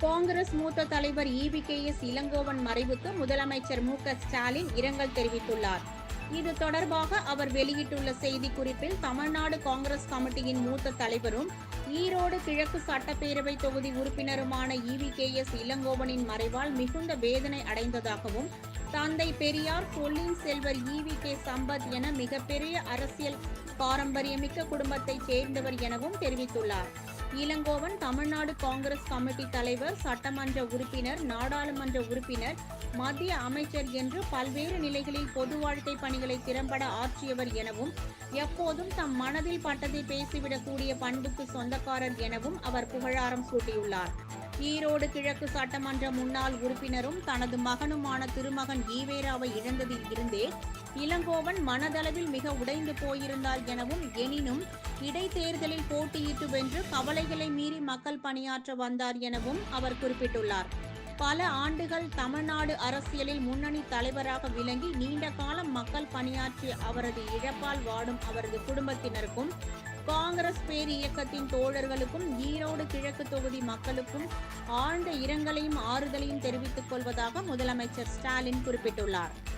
காங்கிரஸ் மூத்த தலைவர் E V K S Elangovan மறைவுக்கு முதலமைச்சர் மு க ஸ்டாலின் இரங்கல் தெரிவித்துள்ளார். இது தொடர்பாக அவர் வெளியிட்டுள்ள செய்திக்குறிப்பில் தமிழ்நாடு காங்கிரஸ் கமிட்டியின் மூத்த தலைவரும் ஈரோடு கிழக்கு சட்டப்பேரவை தொகுதி உறுப்பினருமான இவி கே எஸ் இளங்கோவனின் மறைவால் மிகுந்த வேதனை அடைந்ததாகவும் தந்தை பெரியார் பொல்லின் செல்வர் ஈவி கே சம்பத் என மிகப்பெரிய அரசியல் பாரம்பரியமிக்க குடும்பத்தைச் சேர்ந்தவர் எனவும் தெரிவித்துள்ளார். இளங்கோவன் தமிழ்நாடு காங்கிரஸ் கமிட்டி தலைவர் சட்டமன்ற உறுப்பினர் நாடாளுமன்ற உறுப்பினர் மத்திய அமைச்சர் என்று பல்வேறு நிலைகளில் பொது வாழ்க்கை பணிகளை திறம்பட ஆற்றியவர் எனவும் எப்போதும் தம் மனதில் பட்டதை பேசிவிடக்கூடிய பண்புக்கு சொந்தக்காரர் எனவும் அவர் புகழாரம் சூட்டியுள்ளார். ஈரோடு கிழக்கு சட்டமன்ற முன்னாள் உறுப்பினரும் தனது மகனுமான திருமகன் ஈவேராவை இழந்ததில் இருந்தே இளங்கோவன் மனதளவில் மிக உடைந்து போயிருந்தார் எனவும் எனினும் இடைத்தேர்தலில் போட்டியிட்டு வென்று கவலைகளை மீறி மக்கள் பணியாற்ற வந்தார் எனவும் அவர் குறிப்பிட்டுள்ளார். பல ஆண்டுகள் தமிழ்நாடு அரசியலில் முன்னணி தலைவராக விளங்கி நீண்ட காலம் மக்கள் பணியாற்றிய அவரது இழப்பால் வாடும் அவரது குடும்பத்தினருக்கும் காங்கிரஸ் பேர் இயக்கத்தின் தோழர்களுக்கும் ஈரோடு கிழக்கு தொகுதி மக்களுக்கும் ஆழ்ந்த இரங்கலையும் ஆறுதலையும் தெரிவித்துக் கொள்வதாக முதலமைச்சர் ஸ்டாலின் குறிப்பிட்டுள்ளார்.